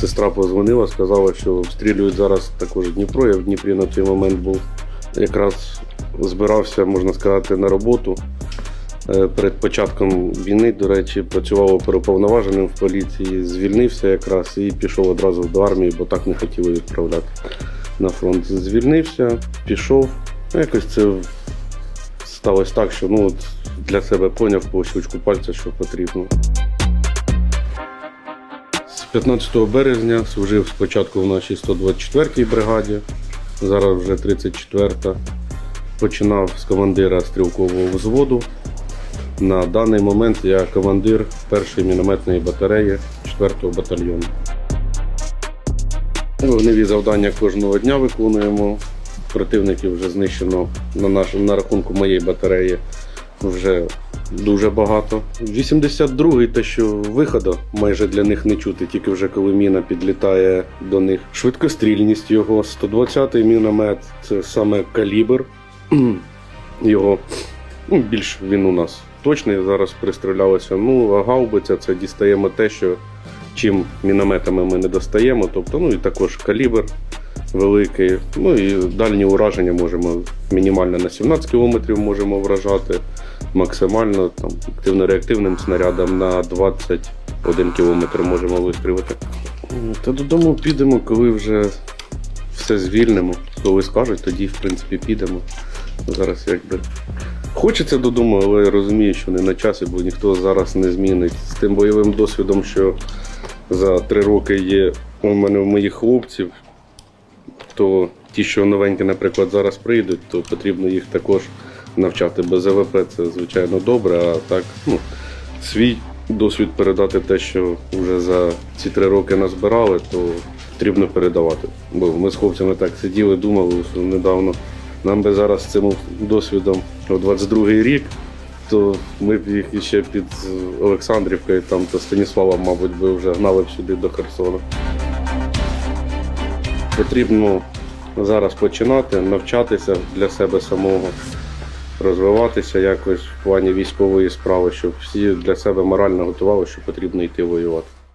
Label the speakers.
Speaker 1: Сестра позвонила, сказала, що обстрілюють зараз також Дніпро. Я в Дніпрі на той момент був. Якраз збирався, можна сказати, на роботу. Е, Перед початком війни, до речі, працював оперуповноваженим в поліції, звільнився якраз і пішов одразу до армії, бо так не хотіли відправляти на фронт. Звільнився, пішов. Ну, Якось це сталося так, що ну, от для себе поняв по щучку пальця, що потрібно. З 15 березня служив спочатку в нашій 124-й бригаді, зараз вже 34-та. Починав з командира стрілкового взводу. На даний момент я командир першої мінометної батареї 4-го батальйону. Вогневі завдання кожного дня виконуємо. Противників вже знищено на, наш, на рахунку моєї батареї вже дуже багато. 82-й те, що виходу майже для них не чути, тільки вже коли міна підлітає до них. Швидкострільність його, 120-й міномет це саме калібр. Його ну, більш він у нас точний зараз пристрілялося. Ну, а гаубиця це дістаємо те, що чим мінометами ми не достаємо. Тобто, ну і також калібр великий. Ну і дальні ураження можемо мінімально на 17 км можемо вражати, максимально там активно-реактивним снарядом на 21 км можемо вистрілити. Та додому підемо, коли вже все звільнимо. Коли скажуть, тоді в принципі підемо. Зараз якби. Хочеться додому, але я розумію, що не на часі, бо ніхто зараз не змінить. З тим бойовим досвідом, що за три роки є у мене в моїх хлопців, то ті, що новенькі, наприклад, зараз прийдуть, то потрібно їх також навчати. Без АВП це звичайно добре, а так ну, свій досвід передати те, що вже за ці три роки назбирали, то потрібно передавати. Бо ми з хлопцями так сиділи, думали, що недавно нам би зараз з цим досвідом у 22-й рік, то ми б їх іще під Олександрівкою там та Станіслава, мабуть, би вже гнали б сюди до Херсона. Потрібно зараз починати, навчатися для себе самого, розвиватися якось в плані військової справи, щоб всі для себе морально готували, що потрібно йти воювати.